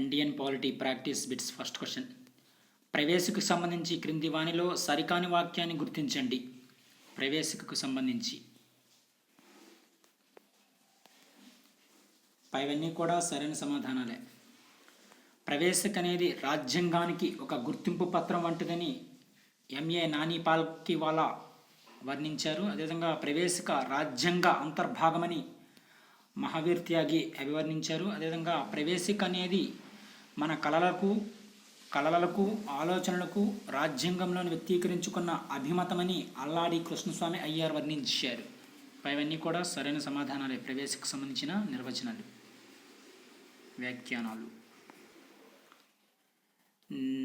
Indian polity practice bits first question ప్రవేశకు సంబంధించి క్రింది వాణిలో సరికాని వాక్యాన్ని గుర్తించండి. ప్రవేశికకు సంబంధించి. పైవన్నీ కూడా సరైన సమాధానాలే. ప్రవేశిక అనేది రాజ్యాంగానికి ఒక గుర్తింపు పత్రం వంటిదని ఎంఏ నాని పాల్కి వాళ్ళ వర్ణించారు. అదేవిధంగా ప్రవేశిక రాజ్యాంగ అంతర్భాగమని మహావీర్ త్యాగి అభివర్ణించారు. అదేవిధంగా ప్రవేశిక అనేది మన కళలకు కళలకు ఆలోచనలకు రాజ్యాంగంలోని వ్యక్తీకరించుకున్న అభిమతమని అల్లాడి కృష్ణస్వామి అయ్యారు వర్ణించారు. పైవన్నీ కూడా సరైన సమాధానాలే. ప్రవేశకు సంబంధించిన నిర్వచనాలు. వ్యాఖ్యానాలు.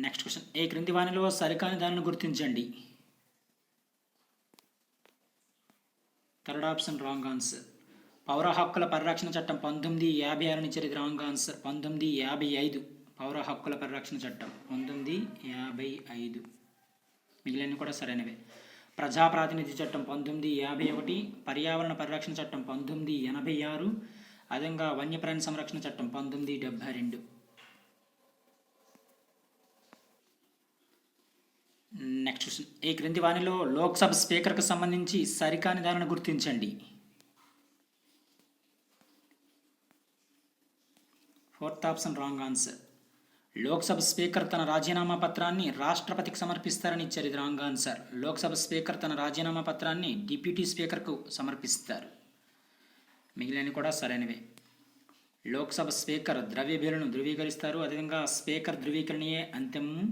నెక్స్ట్ క్వశ్చన్ ఏ క్రింది వాణిలో సరికాని దానిని గుర్తించండి? థర్డ్ ఆప్షన్ రాంగ్ ఆన్సర్ పౌర హక్కుల పరిరక్షణ చట్టం పంతొమ్మిది యాభై ఆరు నుంచి రాంగ్ ఆన్సర్ పంతొమ్మిది యాభై ఐదు. పౌర హక్కుల పరిరక్షణ చట్టం పంతొమ్మిది యాభై ఐదు. మిగిలినవి కూడా సరైనవే. ప్రజాప్రాతినిధి చట్టం పంతొమ్మిది యాభై ఒకటి పర్యావరణ పరిరక్షణ చట్టం పంతొమ్మిది ఎనభై ఆరు అదంగా వన్యప్రాణి సంరక్షణ చట్టం పంతొమ్మిది డెబ్బై రెండు. నెక్స్ట్ క్వశ్చన్ ఈ క్రింది వాణిలో లోక్సభ స్పీకర్కు సంబంధించి సరికాని దానిని గుర్తించండి. Fourth option wrong answer Lok Sabha speaker తన రాజీనామా పత్రాన్ని రాష్ట్రపతికి సమర్పిస్తారని ఇచ్చారు ఇది రాంగ్ ఆన్సర్ లోక్సభ స్పీకర్ తన రాజీనామా పత్రాన్ని డిప్యూటీ స్పీకర్కు సమర్పిస్తారు. మిగిలినవి కూడా సరైనవే. లోక్సభ స్పీకర్ ద్రవ్య బిల్లును ధృవీకరిస్తారు. అదేవిధంగా స్పీకర్ ధృవీకరణయే అంతిమము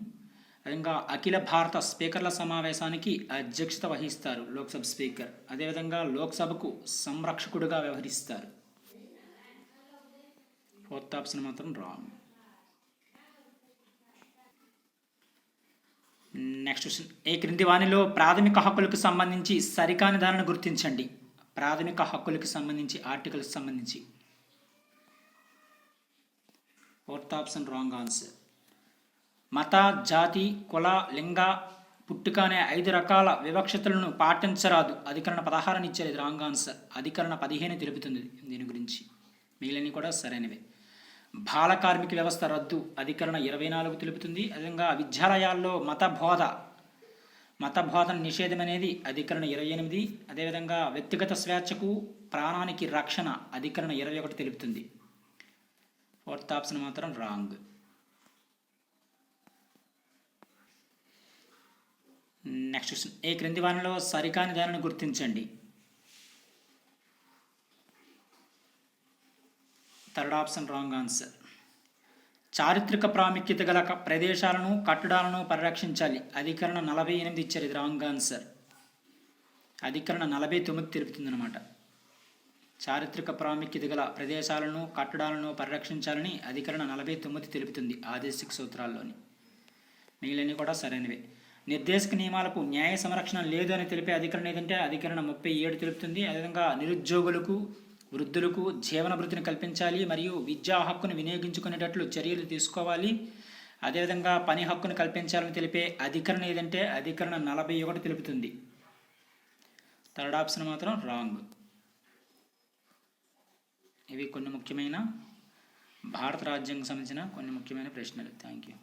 అదేవిధంగా అఖిల భారత స్పీకర్ల సమావేశానికి అధ్యక్షత వహిస్తారు లోక్సభ స్పీకర్. అదేవిధంగా లోక్సభకు సంరక్షకుడుగా వ్యవహరిస్తారు. ఫోర్త్ ఆప్షన్ మాత్రం రాంగ్ నెక్స్ట్ క్వశ్చన్ ఏ క్రింది వాణిలో ప్రాథమిక హక్కులకు సంబంధించి సరికాని ధారణ గుర్తించండి? ప్రాథమిక హక్కులకు సంబంధించి ఆర్టికల్కి సంబంధించి. ఫోర్త్ ఆప్షన్ రాంగ్ ఆన్సర్ మత జాతి కుల లింగ పుట్టుక అనే ఐదు రకాల వివక్షతలను పాటించరాదు. అధికరణ పదహారని ఇచ్చారు ఇది రాంగ్ ఆన్సర్ అధికరణ పదిహేను తెలుపుతుంది దీని గురించి. మిగిలినవి కూడా సరైనవే. బాల కార్మిక వ్యవస్థ రద్దు అధికరణ ఇరవై నాలుగు తెలుపుతుంది. అదేవిధంగా విద్యాలయాల్లో మత బోధ మత బోధన నిషేధం అనేది అధికరణ ఇరవై ఎనిమిది. అదేవిధంగా వ్యక్తిగత స్వేచ్ఛకు ప్రాణానికి రక్షణ అధికరణ ఇరవై ఒకటి తెలుపుతుంది. ఫోర్త్ ఆప్షన్ మాత్రం రాంగ్. Next question. ఏ క్రింది వారిలో సరికాని దానిని గుర్తించండి. థర్డ్ ఆప్షన్ రాంగ్ ఆన్సర్ చారిత్రక ప్రాముఖ్యత గల ప్రదేశాలను కట్టడాలను పరిరక్షించాలి. అధికరణ నలభై ఎనిమిది ఇచ్చారు ఇది రాంగ్ ఆన్సర్ అధికరణ నలభై తొమ్మిది తెలుపుతుందన్నమాట చారిత్రక ప్రాముఖ్యత గల ప్రదేశాలను కట్టడాలను పరిరక్షించాలని అధికరణ నలభై తొమ్మిది తెలుపుతుంది ఆదేశిక సూత్రాల్లోని. మిగిలినవి కూడా సరైనవే. నిర్దేశక నియమాలకు న్యాయ సంరక్షణ లేదు అని తెలిపే అధికరణ ఏదంటే అధికరణ ముప్పై ఏడు తెలుపుతుంది. అదేవిధంగా నిరుద్యోగులకు వృద్ధులకు జీవన భృతిని కల్పించాలి మరియు విద్యా హక్కును వినియోగించుకునేటట్లు చర్యలు తీసుకోవాలి. అదేవిధంగా పని హక్కును కల్పించాలని తెలిపే అధికరణ ఏదంటే అధికరణ నలభై ఒకటి తెలుపుతుంది. థర్డ్ ఆప్షన్ మాత్రం రాంగ్. ఇవి కొన్ని ముఖ్యమైన భారత రాజ్యాంగం సంబంధించిన కొన్ని ముఖ్యమైన ప్రశ్నలు. Thank you.